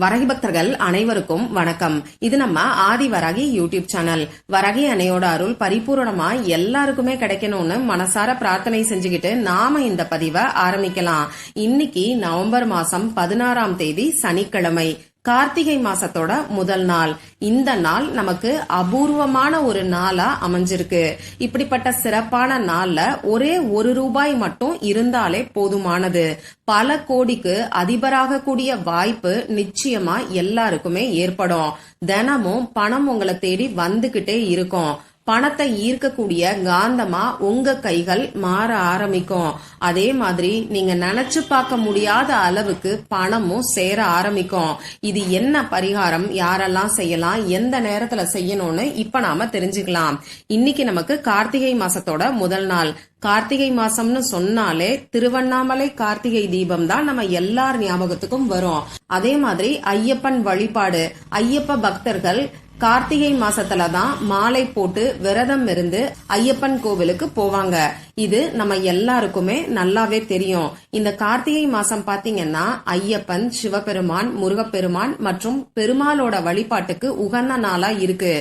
வரகி பக்தர்கள் அனைவருக்கும் வணக்கம். இது நம்ம ஆதி வரகி யூடியூப் சேனல். வரகி அணையோட அருள் பரிபூரணமா எல்லாருக்குமே கிடைக்கணும்னு மனசார பிரார்த்தனை செஞ்சுக்கிட்டு நாம இந்த பதிவை ஆரம்பிக்கலாம். இன்னைக்கு நவம்பர் மாசம் பதினாறாம் தேதி சனிக்கிழமை. கார்த்திகை மாசத்தோட முதல் நாள். இந்த நாள் நமக்கு அபூர்வமான ஒரு நாளா அமைஞ்சிருக்கு. இப்படிப்பட்ட சிறப்பான நாள்ல ஒரே ஒரு ரூபாய் மட்டும் இருந்தாலே போதுமானது. பல கோடிக்கு அதிபராக கூடிய வாய்ப்பு நிச்சயமா எல்லாருக்குமே ஏற்படும். தினமும் பணம் உங்களை தேடி வந்துகிட்டே இருக்கும். பணத்தை ஈர்க்கக்கூடிய காந்தமா உங்க கைகள் மாற ஆரம்பிக்கும். அதே மாதிரி நீங்க நினைச்சு பார்க்க முடியாத அளவுக்கு பணமும் சேர ஆரம்பிக்கும். இது என்ன பரிகாரம்? யாரெல்லாம் செய்யலாம்? எந்த நேரத்துல செய்யணும்னு இப்ப நாம தெரிஞ்சுக்கலாம். இன்னைக்கு நமக்கு கார்த்திகை மாசத்தோட முதல் நாள். கார்த்திகை மாசம்னு சொன்னாலே திருவண்ணாமலை கார்த்திகை தீபம் தான் நம்ம எல்லார் ஞாபகத்துக்கும் வரும். அதே மாதிரி ஐயப்பன் வழிபாடு. ஐயப்ப பக்தர்கள் கார்த்திகை மாசத்துல தான் மாலை போட்டு விரதம் இருந்து ஐயப்பன் கோவிலுக்கு போவாங்க. இது நம்ம எல்லாருக்குமே நல்லாவே தெரியும். இந்த கார்த்திகை மாசம் பாத்தீங்கன்னா ஐயப்பன் சிவபெருமான் முருகப்பெருமான் மற்றும் பெருமாளோட வழிபாட்டுக்கு உகந்த நாளா இருக்கு.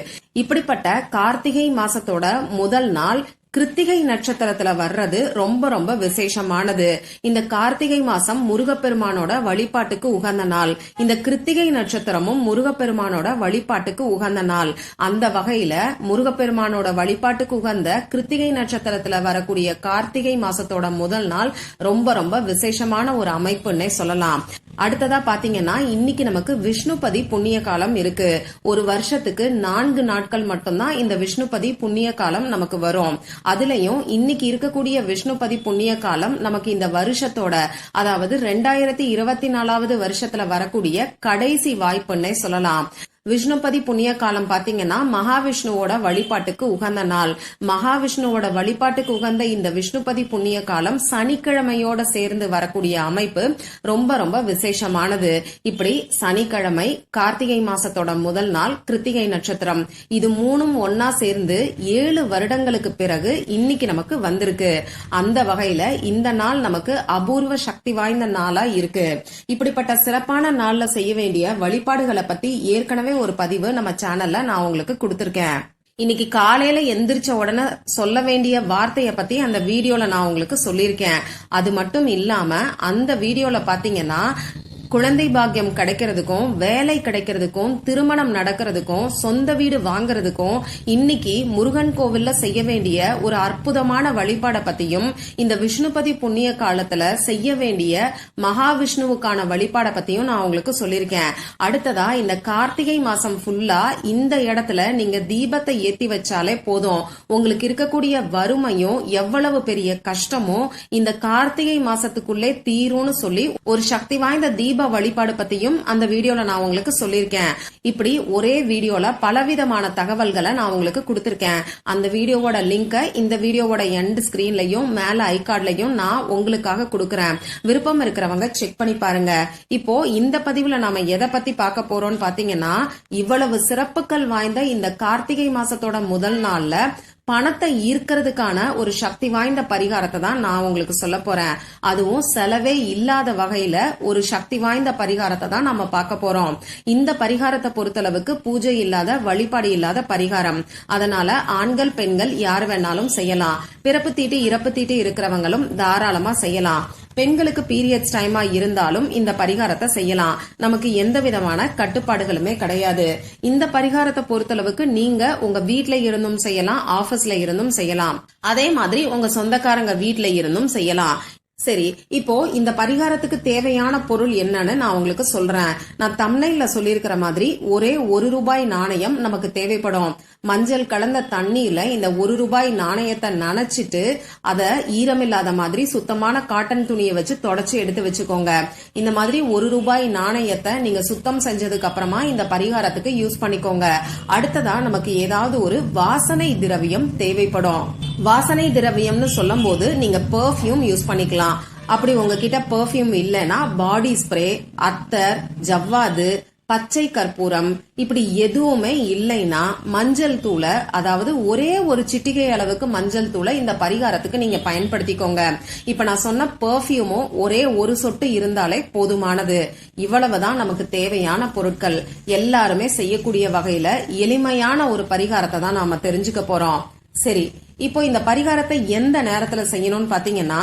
இப்படிப்பட்ட கார்த்திகை மாசத்தோட முதல் நாள் கிருத்திகை நட்சத்திரத்துல வர்றது ரொம்ப ரொம்ப விசேஷமானது. இந்த கார்த்திகை மாசம் முருகப்பெருமானோட வழிபாட்டுக்கு உகந்த நாள். இந்த கிருத்திகை நட்சத்திரமும் முருகப்பெருமானோட வழிபாட்டுக்கு உகந்த நாள். அந்த வகையில முருகப்பெருமானோட வழிபாட்டுக்கு உகந்த கிருத்திகை நட்சத்திரத்துல வரக்கூடிய கார்த்திகை மாசத்தோட முதல் நாள் ரொம்ப ரொம்ப விசேஷமான ஒரு அமைப்புன்னே சொல்லலாம். அடுத்ததா பாத்தீங்கன்னா இன்னைக்கு நமக்கு விஷ்ணுபதி புண்ணிய காலம் இருக்கு. ஒரு வருஷத்துக்கு நான்கு நாட்கள் மட்டும்தான் இந்த விஷ்ணுபதி புண்ணிய காலம் நமக்கு வரும். அதுலயும் இன்னைக்கு இருக்கக்கூடிய விஷ்ணுபதி புண்ணிய காலம் நமக்கு இந்த வருஷத்தோட அதாவது ரெண்டாயிரத்தி இருபத்தி நாலாவது வருஷத்துல வரக்கூடிய கடைசி வாய்ப்புன்னே சொல்லலாம். விஷ்ணுபதி புண்ணிய காலம் பாத்தீங்கன்னா மகாவிஷ்ணுவோட வழிபாட்டுக்கு உகந்த நாள். மகாவிஷ்ணுவோட வழிபாட்டுக்கு உகந்த இந்த விஷ்ணுபதி புண்ணிய காலம் சனிக்கிழமையோட சேர்ந்து வரக்கூடிய அமைப்பு ரொம்ப ரொம்ப விசேஷமானது. இப்படி சனிக்கிழமை கார்த்திகை மாசத்தோட முதல் நாள் கிருத்திகை நட்சத்திரம். இது மூணும் ஒன்னா சேர்ந்து ஏழு வருடங்களுக்கு பிறகு இன்னைக்கு நமக்கு வந்திருக்கு. அந்த வகையில இந்த நாள் நமக்கு அபூர்வ சக்தி வாய்ந்த நாளா இருக்கு. இப்படிப்பட்ட சிறப்பான நாள்ல செய்ய வேண்டிய வழிபாடுகளை பத்தி ஏற்கனவே ஒரு பதிவு நம்ம சேனல்ல நான் உங்களுக்கு கொடுத்திருக்கேன். இன்னைக்கு காலையில எந்திரிச்ச உடனே சொல்ல வேண்டிய வார்த்தைய பத்தி அந்த வீடியோல நான் உங்களுக்கு சொல்லியிருக்கேன். அது மட்டும் இல்லாம அந்த வீடியோல பாத்தீங்கன்னா குழந்தை பாக்கியம் கிடைக்கிறதுக்கும் வேலை கிடைக்கிறதுக்கும் திருமணம் நடக்கிறதுக்கும் சொந்த வீடு வாங்குறதுக்கும் இன்னைக்கு முருகன் கோவில்ல செய்ய வேண்டிய ஒரு அற்புதமான வழிபாடை பத்தியும் இந்த விஷ்ணுபதி புண்ணிய காலத்துல செய்ய வேண்டிய மகாவிஷ்ணுவுக்கான வழிபாடை பத்தியும் நான் உங்களுக்கு சொல்லியிருக்கேன். அடுத்ததா இந்த கார்த்திகை மாசம் ஃபுல்லா இந்த இடத்துல நீங்க தீபத்தை ஏத்தி வச்சாலே போதும். உங்களுக்கு இருக்கக்கூடிய வறுமையும் எவ்வளவு பெரிய கஷ்டமும் இந்த கார்த்திகை மாசத்துக்குள்ளே தீரும்னு சொல்லி ஒரு சக்தி வாய்ந்த தீப வழிபாடு பத்தியும் அந்த வீடியோல நான் உங்களுக்கு சொல்லியிருக்கேன். இப்படி ஒரே வீடியோல பலவிதமான தகவல்களை நான் உங்களுக்கு கொடுத்திருக்கேன். அந்த வீடியோவோட லிங்கை இந்த வீடியோவோட எண்ட் ஸ்கிரீன்லயும் மேல ஐகார்ட்லயும் நான் உங்களுக்காக கொடுக்கறேன். விருப்பம் இருக்கிறவங்க செக் பண்ணி பாருங்க. இப்போ இந்த பதிவுல நாம எதை பத்தி பார்க்க போறோம்னு பாத்தீங்கன்னா இவ்வளவு சிறப்புகள் வாய்ந்த இந்த கார்த்திகை மாசத்தோட முதல் நாள்ல பணத்தை ஈர்க்கிறதுக்கான ஒரு சக்தி வாய்ந்த பரிகாரத்தை தான் நான் உங்களுக்கு சொல்ல போறேன். அதுவும் செலவே இல்லாத வகையில ஒரு சக்தி வாய்ந்த பரிகாரத்தை தான் நம்ம பார்க்க போறோம். இந்த பரிகாரத்தை பொறுத்தளவுக்கு பூஜை இல்லாத வழிபாடு இல்லாத பரிகாரம். அதனால ஆண்கள் பெண்கள் யார் வேணாலும் செய்யலாம். பிறப்பு தீட்டு இறப்பு தீட்டு இருக்கிறவங்களும் தாராளமா செய்யலாம். பெண்களுக்கு பீரியட்ஸ் டைமா இருந்தாலும் இந்த பரிகாரத்தை செய்யலாம். நமக்கு எந்த விதமான கட்டுப்பாடுகளுமே கிடையாது. இந்த பரிகாரத்தை பொறுத்தளவுக்கு நீங்க உங்க வீட்ல இருந்தும் செய்யலாம் ஆபீஸ்ல இருந்தும் செய்யலாம். அதே மாதிரி உங்க சொந்தக்காரங்க வீட்ல இருந்தும் செய்யலாம். சரி இப்போ இந்த பரிகாரத்துக்கு தேவையான பொருள் என்னன்னு நான் உங்களுக்கு சொல்றேன். நான் தம்னைல சொல்லியிருக்கிற மாதிரி ஒரே ஒரு ரூபாய் நாணயம் நமக்கு தேவைப்படும். மஞ்சள் கலந்த தண்ணியில இந்த ஒரு ரூபாய் நாணயத்தை நனைச்சிட்டு அதை ஈரமில்லாத மாதிரி சுத்தமான காட்டன் துணியை வச்சு தொடச்சு எடுத்து வச்சுக்கோங்க. இந்த மாதிரி ஒரு ரூபாய் நாணயத்தை நீங்க சுத்தம் செஞ்சதுக்கு அப்புறமா இந்த பரிகாரத்துக்கு யூஸ் பண்ணிக்கோங்க. அடுத்ததா நமக்கு ஏதாவது ஒரு வாசனை திரவியம் தேவைப்படும். வாசனை திரவியம்னு சொல்லும் போது நீங்க பெர்ஃப்யூம் யூஸ் பண்ணிக்கலாம். அப்படி உங்ககிட்ட பெர்ஃப்யூம் இல்லைன்னா பாடி ஸ்ப்ரே அத்தர் ஜவ்வாது பச்சை கற்பூரம் இப்படி எதுவுமே இல்லைன்னா மஞ்சள் தூளை அதாவது ஒரே ஒரு சிட்டிகை அளவுக்கு மஞ்சள் தூளை இந்த பரிகாரத்துக்கு நீங்க பயன்படுத்திக்கோங்க. இப்ப நான் சொன்ன பெர்ஃபியூமும் ஒரே ஒரு சொட்டு இருந்தாலே போதுமானது. இவ்வளவுதான் நமக்கு தேவையான பொருட்கள். எல்லாருமே செய்யக்கூடிய வகையில எளிமையான ஒரு பரிகாரத்தை தான் நாம தெரிஞ்சுக்க போறோம். சரி இப்போ இந்த பரிகாரத்தை எந்த நேரத்துல செய்யணும்னு பாத்தீங்கன்னா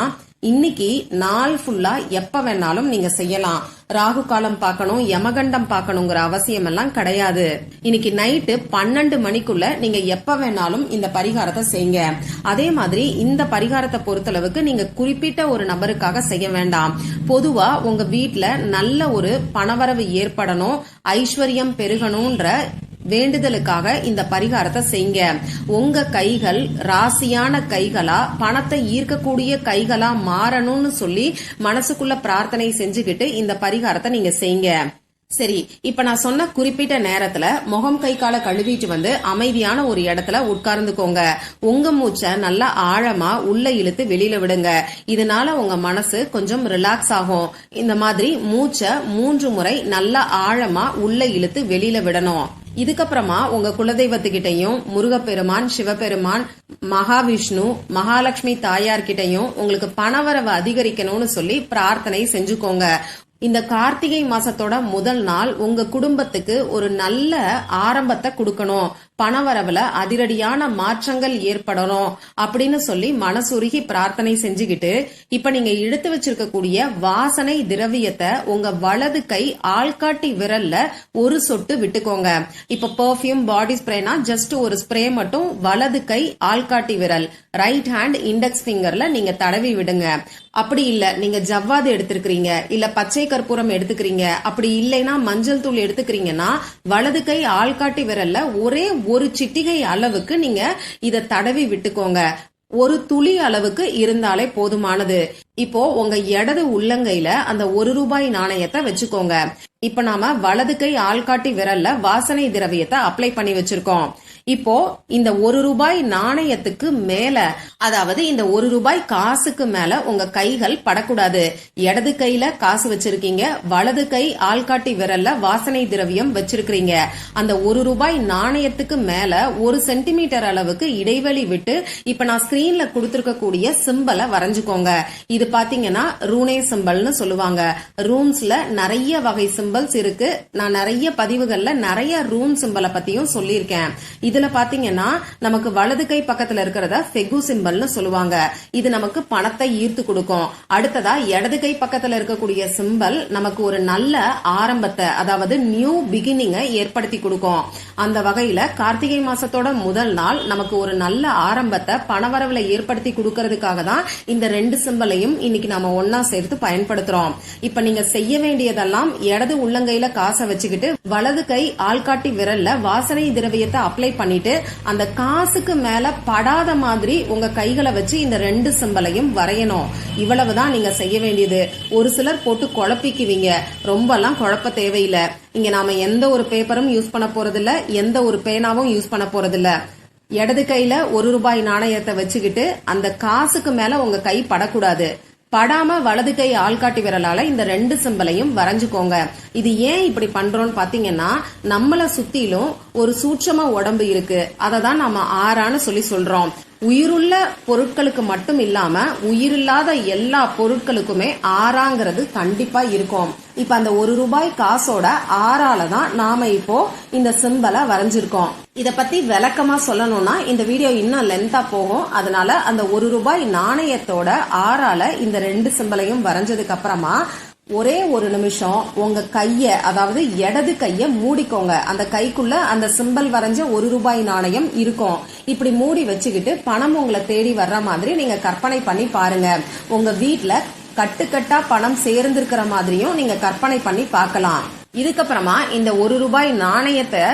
இன்னைக்கு நாள் ஃபுல்லா எப்ப வேணாலும் நீங்க செய்யலாம். ராகு காலம் பார்க்கணும் யமகண்டம் பார்க்கணுங்கிற அவசியம் எல்லாம் கிடையாது. இன்னைக்கு நைட்டு பன்னெண்டு மணிக்குள்ள நீங்க எப்ப வேணாலும் இந்த பரிகாரத்தை செய்யுங்க. அதே மாதிரி இந்த பரிகாரத்தை பொறுத்தளவுக்கு நீங்க குறிப்பிட்ட ஒரு நபருக்காக செய்ய வேண்டாம். பொதுவா உங்க வீட்டுல நல்ல ஒரு பணவரவு ஏற்படணும் ஐஸ்வர்யம் பெருகணும்ன்ற வேண்டுதலுக்காக இந்த பரிகாரத்தை செய்யுங்க. உங்க கைகள் ராசியான கைகளா பணத்தை ஈர்க்கக்கூடிய கைகளா மாறணும்னு சொல்லி மனசுக்குள்ள பிரார்த்தனை செஞ்சுக்கிட்டு இந்த பரிகாரத்தை நீங்க செய்யுங்க. சரி இப்ப நான் சொன்ன குறிப்பிட்ட நேரத்துல முகம் கை கால கழுவிட்டு வந்து அமைதியான ஒரு இடத்துல உட்கார்ந்துக்கோங்க. உங்க மூச்சை நல்லா ஆழமா உள்ள இழுத்து வெளியில விடுங்க. இதனால உங்க மனசு கொஞ்சம் ரிலாக்ஸ் ஆகும். இந்த மாதிரி மூச்சை மூன்று முறை நல்லா ஆழமா உள்ள இழுத்து வெளியில விடணும். இதுக்கப்புறமா உங்க குலதெய்வத்துக்கிட்டையும் முருகப்பெருமான் சிவபெருமான் மகாவிஷ்ணு மகாலட்சுமி தாயார்கிட்டையும் உங்களுக்கு பணவரவு அதிகரிக்கணும்னு சொல்லி பிரார்த்தனை செஞ்சுக்கோங்க. இந்த கார்த்திகை மாசத்தோட முதல் நாள் உங்க குடும்பத்துக்கு ஒரு நல்ல ஆரம்பத்தை கொடுக்கணும். பணவரவுல அதிரடியான மாற்றங்கள் ஏற்படணும் அப்படின்னு சொல்லி மனசுருகி பிரார்த்தனை செஞ்சுக்கிட்டு இப்ப நீங்க எடுத்து வச்சிருக்கக்கூடிய வாசனை திரவியத்தை உங்க வலது கை ஆள்காட்டி விரல்ல ஒரு சொட்டு விட்டுக்கோங்க. இப்ப பெர்ஃபியூம் பாடி ஸ்ப்ரேனா ஜஸ்ட் ஒரு ஸ்ப்ரே மட்டும் வலது கை ஆள்காட்டி விரல் ரைட் ஹேண்ட் இண்டெக்ஸ் ஃபிங்கர்ல நீங்க தடவி விடுங்க. அப்படி இல்ல நீங்க ஜவ்வாது எடுத்துக்கிறீங்க இல்ல பச்சை கற்பூரம் எடுத்துக்கிறீங்க அப்படி இல்லைன்னா மஞ்சள் தூள் எடுத்துக்கிறீங்கன்னா வலது கை ஆள்காட்டி விரல்ல ஒரே ஒரு சிட்டிகை அளவுக்கு நீங்க இதை தடவி விட்டுக்கோங்க. ஒரு துளி அளவுக்கு இருந்தாலே போதுமானது. இப்போ உங்க இடது உள்ளங்கையில அந்த ஒரு ரூபாய் நாணயத்தை வச்சுக்கோங்க. இப்ப நாம வலது கை ஆள்காட்டி விரல்ல வாசனை திரவியத்தை அப்ளை பண்ணி வச்சிருக்கோம். இப்போ இந்த ஒரு ரூபாய் நாணயத்துக்கு மேல அதாவது இந்த ஒரு ரூபாய் காசுக்கு மேல உங்க கைகள் படக்கூடாது. இடது கையில காசு வச்சிருக்கீங்க வலது கை ஆள்காட்டி விரல்ல வாசனை திரவியம் வச்சிருக்கீங்க அந்த ஒரு ரூபாய் நாணயத்துக்கு மேல ஒரு சென்டிமீட்டர் அளவுக்கு இடைவெளி விட்டு இப்ப நான் ஸ்கிரீன்ல கொடுத்திருக்கக்கூடிய சிம்பலை வரைஞ்சுக்கோங்க. இது பாத்தீங்கன்னா ரூனே சிம்பல்னு சொல்லுவாங்க. ரூம்ஸ்ல நிறைய வகை சிம்பல்ஸ் இருக்கு. நான் நிறைய பதிவுகள்ல நிறைய ரூம் சிம்பலை பத்தியும் சொல்லியிருக்கேன். இது இதுல பாத்தீங்கன்னா நமக்கு வலது கை பக்கத்துல இருக்கிறத ஃபெகு சிம்பல்னு சொல்லுவாங்க. இது நமக்கு பணத்தை ஈர்த்து கொடுக்கும். அடுத்ததா இடது கை பக்கத்துல இருக்கக்கூடிய சிம்பல் நமக்கு ஒரு நல்ல ஆரம்பத்தை அதாவது நியூ பிகினிங்கை ஏற்படுத்தி கொடுக்கும். அந்த வகையில கார்த்திகை மாசத்தோட முதல் நாள் நமக்கு ஒரு நல்ல ஆரம்பத்தை பணவரவுல ஏற்படுத்தி கொடுக்கறதுக்காக தான் இந்த ரெண்டு சிம்பலையும் இன்னைக்கு நாம ஒன்னா சேர்த்து பயன்படுத்துறோம். இப்ப நீங்க செய்ய வேண்டியதெல்லாம் இடது உள்ளங்கையில காசை வச்சுக்கிட்டு வலது கை ஆள்காட்டி விரல்ல வாசனை திரவியத்தை அப்ளை பண்ணிட்டு அந்த காசுக்கு மேல படாத மாதிரி உங்க கைகளை வச்சு இந்த ரெண்டு சிம்பலையும் வரையணும். இவ்வளவுதான் நீங்க செய்ய வேண்டியது. ஒரு சிலர் போட்டு குழப்பிக்குவீங்க. ரொம்பலாம் குழப்ப தேவையில்லை. இங்க நாம எந்த ஒரு பேப்பரும் யூஸ் பண்ண போறதில்ல. எந்த ஒரு பேனாவும் யூஸ் பண்ண போறதில்ல. இடது கையில ஒரு ரூபாய் நாணயத்தை வச்சுக்கிட்டு அந்த காசுக்கு மேல உங்க கை படக்கூடாது. படாம வலது கை ஆள்காட்டி விரலால இந்த ரெண்டு சிம்பலையும் வரைஞ்சுக்கோங்க. இது ஏன் இப்படி பண்றோம்னு பாத்தீங்கன்னா நம்மள சுத்திலும் ஒரு சூட்சமா உடம்பு இருக்கு. அதை தான் நம்ம ஆறான்னு சொல்லி சொல்றோம். உயிருள்ள பொருட்களுக்கு மட்டும் இல்லாம உயிரில்லாத எல்லா பொருட்களுக்குமே ஆறாங்கிறது கண்டிப்பா இருக்கும். இப்ப அந்த ஒரு ரூபாய் காசோட ஆறால தான் நாம இப்போ இந்த சிம்பலை வரைஞ்சிருக்கோம். இத பத்தி விளக்கமா சொல்லணும்னா இந்த வீடியோ இன்னும் லென்த்தா போகும். அதனால அந்த ஒரு ரூபாய் நாணயத்தோட ஆறால இந்த ரெண்டு சிம்பலையும் வரைஞ்சதுக்கு அப்புறமா ஒரே ஒரு நிமிஷம் உங்க கைய அதாவது இடது கைய மூடிக்கோங்க. அந்த கைக்குள்ள அந்த சிம்பல் வரைஞ்ச ஒரு ரூபாய் நாணயம் இருக்கும். இப்படி மூடி வச்சுக்கிட்டு பணம் உங்களை தேடி வர்ற மாதிரி நீங்க கற்பனை பண்ணி பாருங்க. உங்க வீட்டுல கட்டுக்கட்டா பணம் சேர்ந்திருக்கிற மாதிரியும் நீங்க கற்பனை பண்ணி பார்க்கலாம். இதுக்கப்புறமா இந்த ஒரு ரூபாய் நாணயத்தை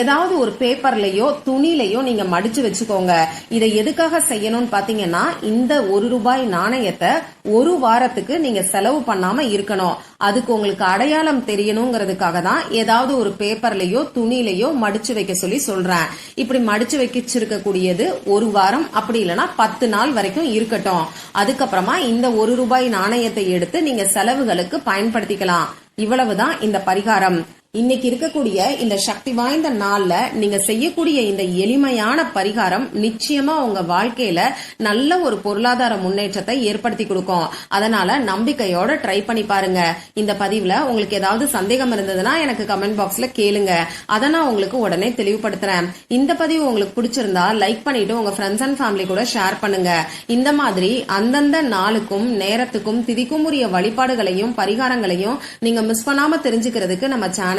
ஏதாவது ஒரு பேப்பர்லயோ துணிலையோ நீங்க மடிச்சு வச்சுக்கோங்க. இதை எதுக்காக செய்யணும்னு பாத்தீங்கன்னா இந்த ஒரு ரூபாய் நாணயத்தை ஒரு வாரத்துக்கு நீங்க செலவு பண்ணாம இருக்கணும். அதுக்கு உங்களுக்கு அடையாளம் தெரியணுங்கிறதுக்காக தான் ஏதாவது ஒரு பேப்பர்லயோ துணிலையோ மடிச்சு வைக்க சொல்லி சொல்றேன். இப்படி மடிச்சு வைக்கிச்சிருக்க கூடியது ஒரு வாரம் அப்படி இல்லைன்னா பத்து நாள் வரைக்கும் இருக்கட்டும். அதுக்கப்புறமா இந்த ஒரு ரூபாய் நாணயத்தை எடுத்து நீங்க செலவுகளுக்கு பயன்படுத்திக்கலாம். இவ்வளவுதான் இந்த பரிகாரம். இன்னைக்கு இருக்கக்கூடிய இந்த சக்தி வாய்ந்த நாள்ல நீங்க செய்யக்கூடிய இந்த எளிமையான பரிகாரம் நிச்சயமா உங்க வாழ்க்கையில நல்ல ஒரு பொருளாதார முன்னேற்றத்தை ஏற்படுத்தி கொடுக்கும். அதனால நம்பிக்கையோட ட்ரை பண்ணி பாருங்க. இந்த பதிவுல உங்களுக்கு ஏதாவது சந்தேகம் இருந்ததுன்னா எனக்கு கமெண்ட் பாக்ஸ்ல கேளுங்க. அதை நான் உங்களுக்கு உடனே தெளிவுபடுத்துறேன். இந்த பதிவு உங்களுக்கு பிடிச்சிருந்தா லைக் பண்ணிட்டு உங்க ஃப்ரெண்ட்ஸ் அண்ட் ஃபேமிலி கூட ஷேர் பண்ணுங்க. இந்த மாதிரி அந்தந்த நாளுக்கும் நேரத்துக்கும் திதிக்கும் உரிய வழிபாடுகளையும் பரிகாரங்களையும் நீங்க மிஸ் பண்ணாம தெரிஞ்சுக்கிறதுக்கு நம்ம சேனல்